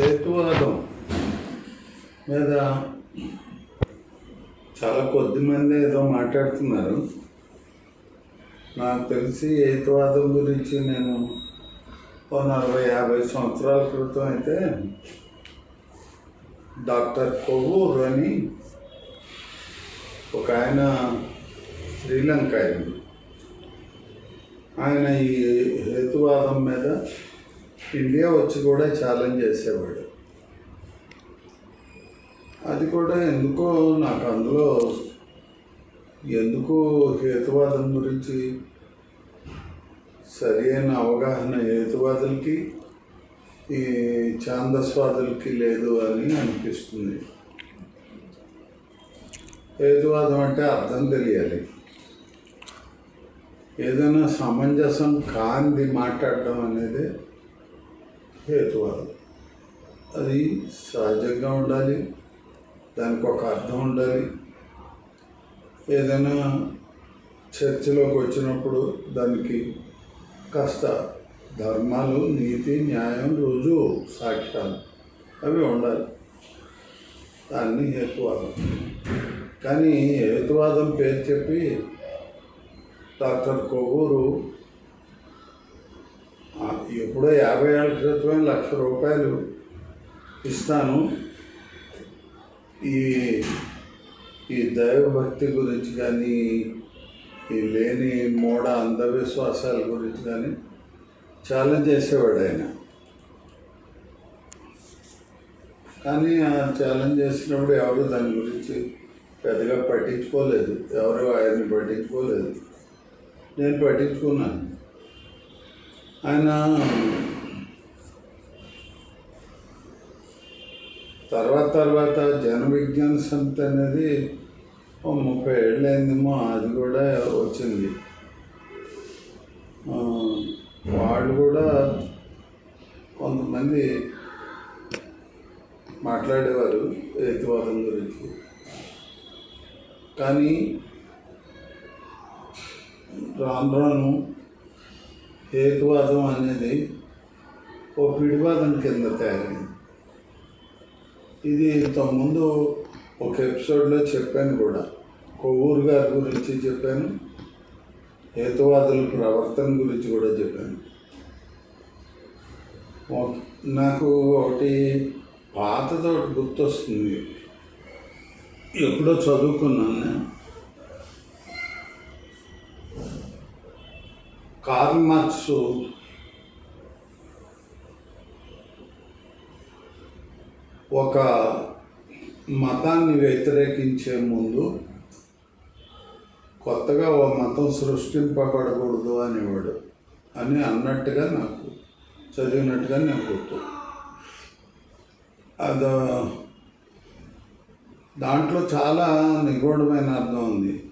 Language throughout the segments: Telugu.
హేతువాదం మీద చాలా కొద్ది మంది ఏదో మాట్లాడుతున్నారు. నాకు తెలిసి హేతువాదం గురించి నేను ఓ నలభై యాభై సంవత్సరాల క్రితం అయితే డాక్టర్ కొవ్వూర్ అని ఒక ఆయన శ్రీలంక ఆయన ఆయన ఈ హేతువాదం మీద ఇండియా వచ్చి కూడా ఛాలెంజ్ చేసేవాడు. అది కూడా ఎందుకో నాకు అందులో ఎందుకు హేతువాదం గురించి సరి అయిన అవగాహన హేతువాదులకి ఈ ఛాందస్వాదులకి లేదు అని అనిపిస్తుంది. హేతువాదం అంటే అర్థం తెలియాలి. ఏదైనా సమంజసం కాంది మాట్లాడడం అనేది హేతువాదం అది సహజంగా ఉండాలి దానికి ఒక అర్థం ఉండాలి. ఏదైనా చర్చలోకి వచ్చినప్పుడు దానికి కాస్త ధర్మాలు నీతి న్యాయం రోజు సాక్ష్యాలు అవి ఉండాలి. దాన్ని హేతువాదం కానీ హేతువాదం పేరు చెప్పి డాక్టర్ కొవ్వూరు ఎప్పుడో యాభై ఏళ్ళ క్రితమే లక్ష రూపాయలు ఇస్తాను. ఈ ఈ దైవభక్తి గురించి కానీ ఈ లేని మూఢ అంధవిశ్వాసాల గురించి కానీ ఛాలెంజ్ చేసేవాడు ఆయన. కానీ ఆ ఛాలెంజ్ చేసినప్పుడు ఎవరు దాని గురించి పెద్దగా పట్టించుకోలేదు. ఎవరు ఆయన్ని పట్టించుకోలేదు. నేను పట్టించుకున్నాను. ఆయన తర్వాత తర్వాత జన విజ్ఞాన సంత అనేది ఓ ముప్పై ఏళ్ళైందేమో అది కూడా వచ్చింది. వాళ్ళు కూడా కొంతమంది మాట్లాడేవారు హేతువాదం గురించి. కానీ రాను రాను హేతువాదం అనేది ఓ పిడివాదం కింద తయారైంది. ఇది ఇంతకుముందు ఒక ఎపిసోడ్లో చెప్పాను కూడా. కొవ్వూరు గారి గురించి చెప్పాను. హేతువాదుల ప్రవర్తన గురించి కూడా చెప్పాను. నాకు ఒకటి పాతతో గుర్తొస్తుంది. ఎప్పుడో చదువుకున్నాను నేను. కార్ల్ మార్క్స్ ఒక మతాన్ని వ్యతిరేకించే ముందు కొత్తగా ఓ మతం సృష్టింపబడకూడదు అనేవాడు అని అన్నట్టుగా నాకు చదివినట్టుగా నేను గుర్తు. అది దాంట్లో చాలా నిగూఢమైన అర్థం ఉంది.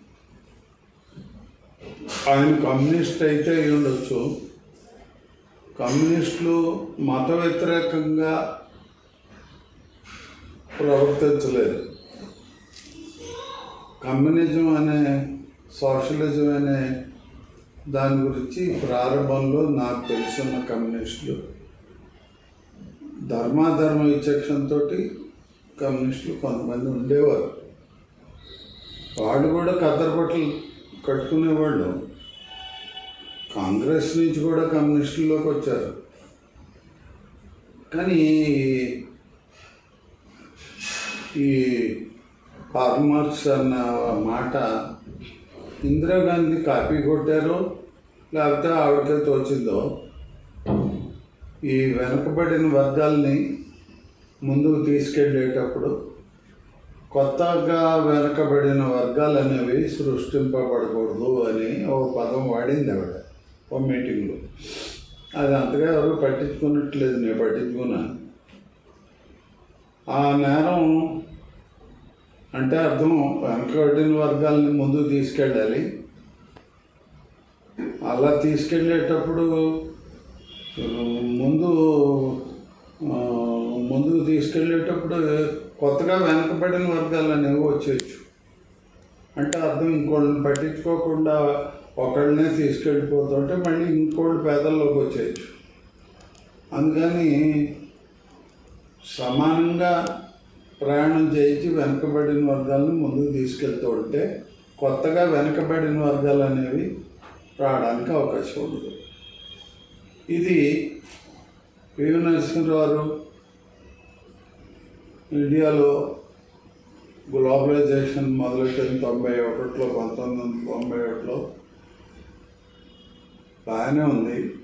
ఆయన కమ్యూనిస్ట్ అయితే అయి ఉండొచ్చు? కమ్యూనిస్టులు మత వ్యతిరేకంగా ప్రవర్తించలేదు. కమ్యూనిజం అనే సోషలిజం అనే దాని గురించి ప్రారంభంలో నాకు తెలిసిన కమ్యూనిస్టులు. ధర్మాధర్మ విచక్షణతో కమ్యూనిస్టులు కొంతమంది ఉండేవారు. వాళ్ళు కూడా కద్దరు బట్టలు కట్టుకునేవాళ్ళు. కాంగ్రెస్ నుంచి కూడా కమ్యూనిస్టుల్లోకి వచ్చారు. కానీ ఈ ఫార్మర్స్ అన్న మాట ఇందిరాగాంధీ కాపీ కొట్టారో లేకపోతే ఆవిడకే తోచిందో ఈ వెనుకబడిన వర్గాల్ని ముందుకు తీసుకెళ్ళేటప్పుడు కొత్తగా వెనకబడిన వర్గాలు అనేవి సృష్టింపబడకూడదు అని ఒక పదం వాడింది ఆవిడ. ఓ మీటింగ్లో. అది అంతగా ఎవరు పట్టించుకున్నట్లేదు నేను పట్టించుకున్నాను. ఆ నేరం అంటే అర్థం వెనకబడిన వర్గాలని ముందుకు తీసుకెళ్ళాలి. అలా తీసుకెళ్ళేటప్పుడు ముందు ముందు ముందుకు తీసుకెళ్ళేటప్పుడు కొత్తగా వెనకబడిన వర్గాలు అనేవి వచ్చేయచ్చు. అంటే అర్థం ఇంకోళ్ళని పట్టించుకోకుండా ఒకళ్ళనే తీసుకెళ్ళిపోతుంటే మళ్ళీ ఇంకోళ్ళు పేదల్లోకి వచ్చేయచ్చు అందుకని సమానంగా ప్రయాణం చేయించి వెనకబడిన వర్గాలను ముందుకు తీసుకెళ్తూ ఉంటే కొత్తగా వెనుకబడిన వర్గాలు అనేవి రావడానికి అవకాశం ఉండదు. ఇది పివి నరసింహరావు ఇండియాలో గ్లోబలైజేషన్ మొదలెట్టిన తొంభై ఒకటిలో పంతొమ్మిది వందల తొంభై ఒకటిలో. బాగానే ఉంది.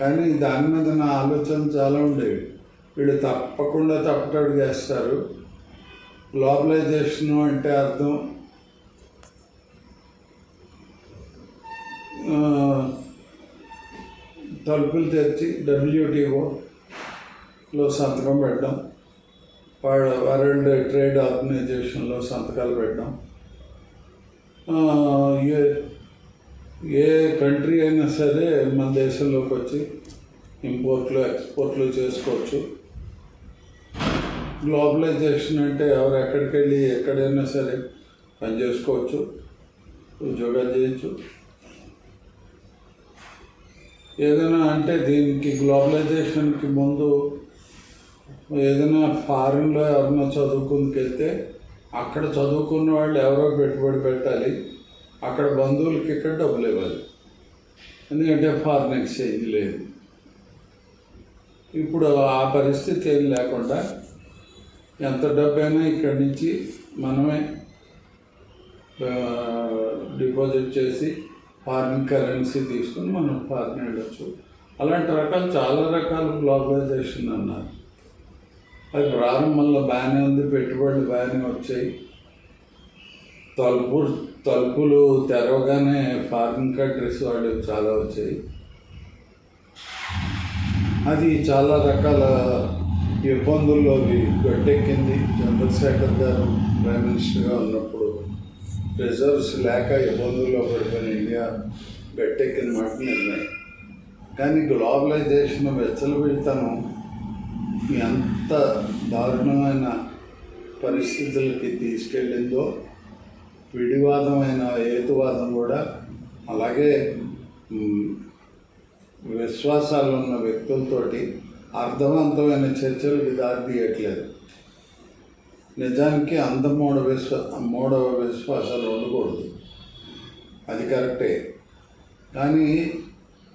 కానీ దాని మీద నా ఆలోచన చాలా ఉండేవి. వీళ్ళు తప్పకుండా తప్పటడు చేస్తారు గ్లోబలైజేషన్ అంటే అర్థం. తలుపులు తెచ్చి డబ్ల్యూటీఓలో సంతకం పెట్టడం. వాళ్ళ వరల్డ్ ట్రేడ్ ఆర్గనైజేషన్లో సంతకాలు పెట్టడం. ఏ కంట్రీ అయినా సరే మన దేశంలోకి వచ్చి ఇంపోర్ట్లు ఎక్స్పోర్ట్లు చేసుకోవచ్చు. గ్లోబలైజేషన్ అంటే ఎవరు ఎక్కడికి వెళ్ళి ఎక్కడైనా సరే పని చేసుకోవచ్చు. ఉద్యోగాలు చేయొచ్చు. ఏదైనా అంటే దీనికి గ్లోబలైజేషన్కి ముందు ఏదైనా ఫారిన్లో ఎవరైనా చదువుకుందుకెళ్తే అక్కడ చదువుకున్న వాళ్ళు ఎవరో పెట్టుబడి పెట్టాలి. అక్కడ బంధువులకి ఇక్కడ డబ్బులు ఇవ్వాలి. ఎందుకంటే ఫారిన్ ఎక్స్చేంజ్ లేదు. ఇప్పుడు ఆ పరిస్థితి ఏం లేకుండా ఎంత డబ్బైనా ఇక్కడి నుంచి మనమే డిపాజిట్ చేసి ఫారిన్ కరెన్సీ తీసుకుని మనం ఫారిన్ వెళ్ళొచ్చు. అలాంటి రకాలు చాలా రకాల గ్లోబలైజేషన్ అన్నారు. అది ప్రారంభంలో బాగానే ఉంది పెట్టుబడులు బాగానే వచ్చాయి. తలుపు తలుపులు తెరవగానే ఫారిన్ కంట్రీస్ వాళ్ళు చాలా వచ్చాయి. అది చాలా రకాల ఇబ్బందుల్లోకి గట్టెక్కింది. చంద్రశేఖర్ గారు ప్రైమ్ మినిస్టర్గా ఉన్నప్పుడు రిజర్వ్స్ లేక ఇబ్బందుల్లో పడిపోయిన ఇండియా గట్టెక్కిన మాట నిర్ణయం కానీ గ్లోబలైజేషన్ వెచ్చలబెడతాను ఎంత దారుణమైన పరిస్థితులకి తీసుకెళ్ళిందో విడివాదమైన హేతువాదం కూడా అలాగే విశ్వాసాలు ఉన్న వ్యక్తులతోటి అర్థవంతమైన చర్చలకు దారితీయట్లేదు నిజానికి అంత మూఢ విశ్వ మూడవ విశ్వాసాలు ఉండకూడదు. అది కరెక్టే. కానీ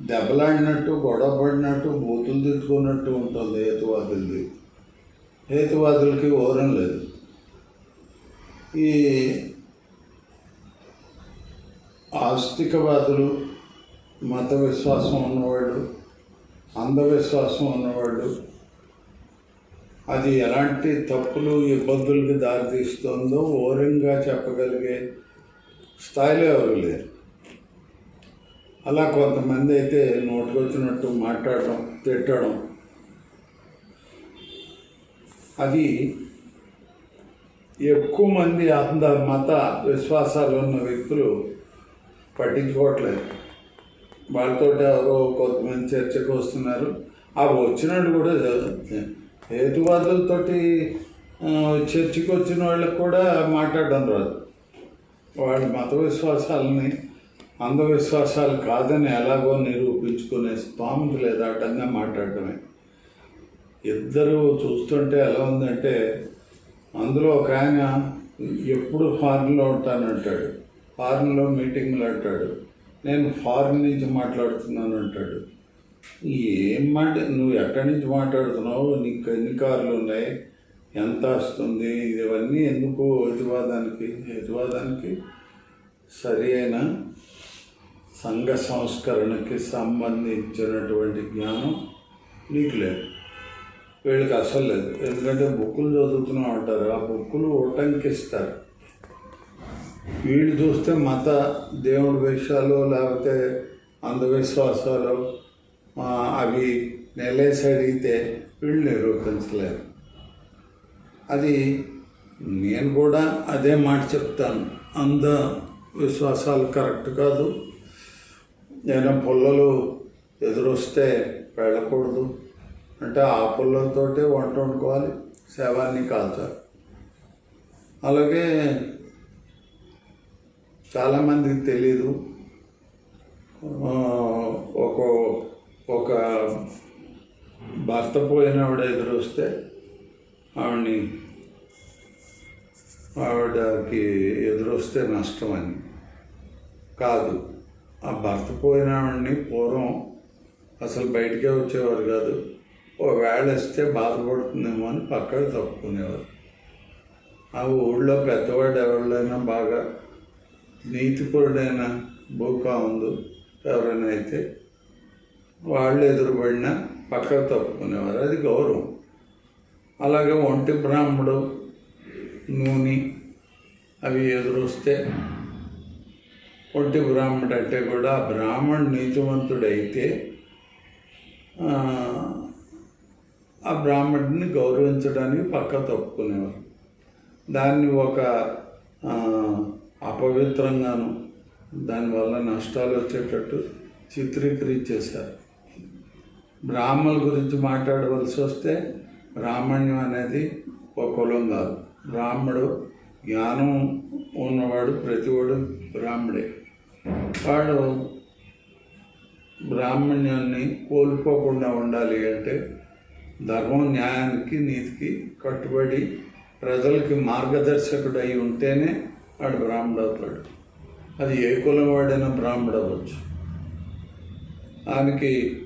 దెబ్బలాడినట్టు గొడవ పడినట్టు బూతులు తిట్టుకున్నట్టు ఉంటుంది హేతువాదులది. హేతువాదులకి ఓరం లేదు. ఈ ఆస్తికవాదులు మత విశ్వాసం ఉన్నవాళ్ళు అంధవిశ్వాసం ఉన్నవాళ్ళు అది ఎలాంటి తప్పులు ఇబ్బందులకి దారితీస్తుందో ఓరంగా చెప్పగలిగే స్థాయిలో ఎవరు లేరు. అలా కొంతమంది అయితే నోటుకొచ్చినట్టు మాట్లాడడం తిట్టడం అది ఎక్కువ మంది అంద మత విశ్వాసాలు ఉన్న వ్యక్తులు పట్టించుకోవట్లేదు. వాళ్ళతో ఎవరో కొంతమంది చర్చకు వస్తున్నారు. ఆ వచ్చినట్టు కూడా హేతువాదులతోటి చర్చికి చర్చకు వచ్చిన వాళ్ళకి కూడా మాట్లాడడం రాదు. వాళ్ళ మత విశ్వాసాలని అంధవిశ్వాసాలు కాదని ఎలాగో నిరూపించుకునే స్థామత లేదు అడ్డంగా మాట్లాడటమే. ఇద్దరు చూస్తుంటే ఎలా ఉందంటే అందులో ఒక ఆయన ఎప్పుడు ఫారెన్లో ఉంటానంటాడు. ఫారిన్లో మీటింగ్లు అంటాడు. నేను ఫారిన్ నుంచి మాట్లాడుతున్నాను అంటాడు. ఏం మాట నువ్వు ఎక్కడి నుంచి మాట్లాడుతున్నావు? నీకు ఎన్ని కార్లు ఉన్నాయి? ఎంత వస్తుంది? ఇవన్నీ ఎందుకు హేతువాదానికి హేతువాదానికి? సరి అయిన సంఘ సంస్కరణకి సంబంధించినటువంటి జ్ఞానం నీకు లేదు. వీళ్ళకి అసలు లేదు. ఎందుకంటే బుక్కులు చదువుతున్నాం అంటారు ఆ బుక్కులు ఉటంకిస్తారు వీళ్ళు చూస్తే మత దేవుడి విషయాలు లేకపోతే అంధవిశ్వాసాలు అవి నెలేసి అడిగితే వీళ్ళు నిరూపించలేరు. అది నేను కూడా అదే మాట చెప్తాను. అంధ విశ్వాసాలు కరెక్ట్ కాదు. నేను పుల్లలు ఎదురొస్తే వెళ్ళకూడదు. అంటే ఆ పుల్లలతోటే వంట వండుకోవాలి. శవాన్ని కాల్చాలి. అలాగే చాలామందికి తెలీదు. ఒక ఒక భర్త పోయిన ఆవిడ ఎదురొస్తే ఆవిడని ఆవిడకి ఎదురొస్తే నష్టమని కాదు ఆ భర్త పోయిన ఆవిడని పూర్వం అసలు బయటికే వచ్చేవారు కాదు. ఓ వేళ ఇస్తే బాధపడుతుందేమో అని పక్కకు తప్పుకునేవారు. ఆ ఊళ్ళో పెద్దవాడు ఎవరైనా బాగా నీతిపరుడైన భూకా ఉంది ఎవరైనా అయితే వాళ్ళు ఎదురుపడినా పక్కకు తప్పుకునేవారు. అది గౌరవం. అలాగే ఒంటి బ్రాహ్మడు నూనె అవి ఎదురొస్తే ఒంటి బ్రాహ్మడు అంటే కూడా ఆ బ్రాహ్మణుడు నీతివంతుడైతే ఆ, ఆ బ్రాహ్మణుడిని గౌరవించడానికి పక్క తప్పుకునేవారు. దాన్ని ఒక అపవిత్రంగాను. దానివల్ల నష్టాలు వచ్చేటట్టు చిత్రీకరించేశారు. బ్రాహ్మణుల గురించి మాట్లాడవలసి వస్తే బ్రాహ్మణ్యం అనేది ఒక కులం కాదు. బ్రాహ్మడు జ్ఞానం ఉన్నవాడు ప్రతివాడు బ్రాహ్మడే. వాడు బ్రాహ్మణ్యాన్ని కోల్పోకుండా ఉండాలి అంటే ధర్మం న్యాయానికి నీతికి కట్టుబడి ప్రజలకి మార్గదర్శకుడు అయి ఉంటేనే వాడు బ్రాహ్మడు అవుతాడు. అది ఏ కులం వాడైనా బ్రాహ్మడు అవ్వచ్చు. ఆయనకి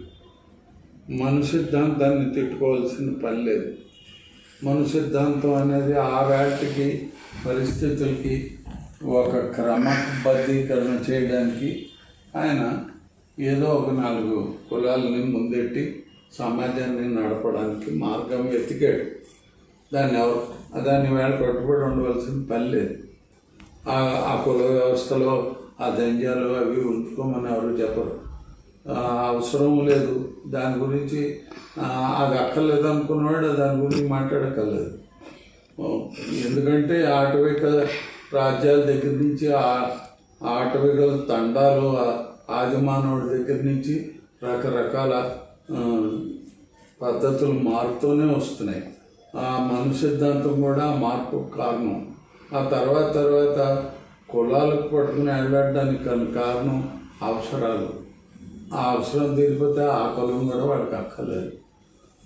మన సిద్ధాంతాన్ని తిట్టుకోవాల్సిన పని లేదు. మన సిద్ధాంతం అనేది ఆ వేటకి పరిస్థితులకి ఒక క్రమబద్ధీకరణ చేయడానికి ఆయన ఏదో ఒక నాలుగు కులాలని ముందెట్టి సమాజాన్ని నడపడానికి మార్గం వెతికాడు దాన్ని ఎవరు దాన్ని వేళ కట్టుబడి ఉండవలసిన పని లేదు. ఆ ఆ కుల వ్యవస్థలో ఆ దంజాలు అవి ఉంచుకోమని ఎవరు చెప్పరు. అవసరం లేదు. దాని గురించి అది అక్కర్లేదు అనుకున్నవాడు దాని గురించి మాట్లాడక్కర్లేదు. ఎందుకంటే ఆటవిక రాజ్యాల దగ్గర నుంచి ఆ ఆటవికల తండాలు ఆదిమానవుడి దగ్గర నుంచి రకరకాల పద్ధతులు మారుతూనే వస్తున్నాయి. ఆ మను సిద్ధాంతం కూడా మార్పు కారణం. ఆ తర్వాత తర్వాత కులాలకు పట్టుకుని వెళ్ళడానికి కారణం అవసరాలు. ఆ అవసరం తీరిపోతే ఆ కులం కూడా వాడికి అక్కర్లేదు.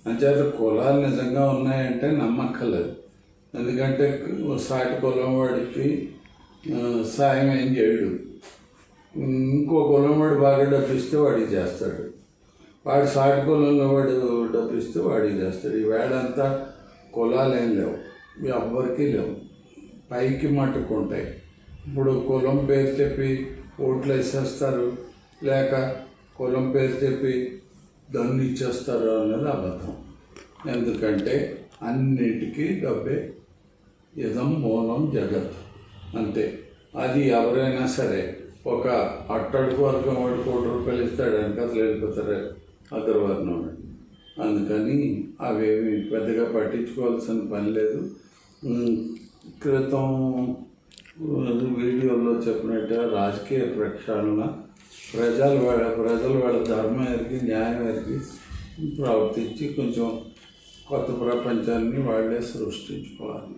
అంచేత కులాలు నిజంగా ఉన్నాయంటే నమ్మక్కర్లేదు. ఎందుకంటే సాటి కులం వాడికి సాయం ఏం చేయడు. ఇంకో కులం వాడు బాగా డబ్బిస్తే వాడికి చేస్తాడు. వాడు సాటి కులంలో వాడు డబ్బిస్తే వాడికి చేస్తాడు. ఈ వేళంతా కులాలు ఏం లేవు. ఎవ్వరికీ లేవు. పైకి మట్టుకుంటాయి ఇప్పుడు కులం పేరు చెప్పి ఓట్లు వేసేస్తారు. లేక కులం పేరు చెప్పి దన్ను ఇచ్చేస్తారు అనేది అబద్ధం. ఎందుకంటే అన్నిటికీ డబ్బే. ఇదం మూలం జగత్. అంతే. అది ఎవరైనా సరే ఒక అట్టడుగు వర్గం వాడు కోటి రూపాయలు ఇస్తాడు అసలు వెళ్ళిపోతారు అగ్రవర్ణం అందుకని అవేమి పెద్దగా పట్టించుకోవాల్సిన పని లేదు. క్రితం వీడియోలో చెప్పినట్టు రాజకీయ ప్రక్షాళన ప్రజలు వాళ్ళ ప్రజలు వాళ్ళ ధర్మం ఎరిగి న్యాయం ఎరిగి ప్రవర్తించి కొంచెం కొత్త ప్రపంచాన్ని వాళ్ళే సృష్టించుకోవాలి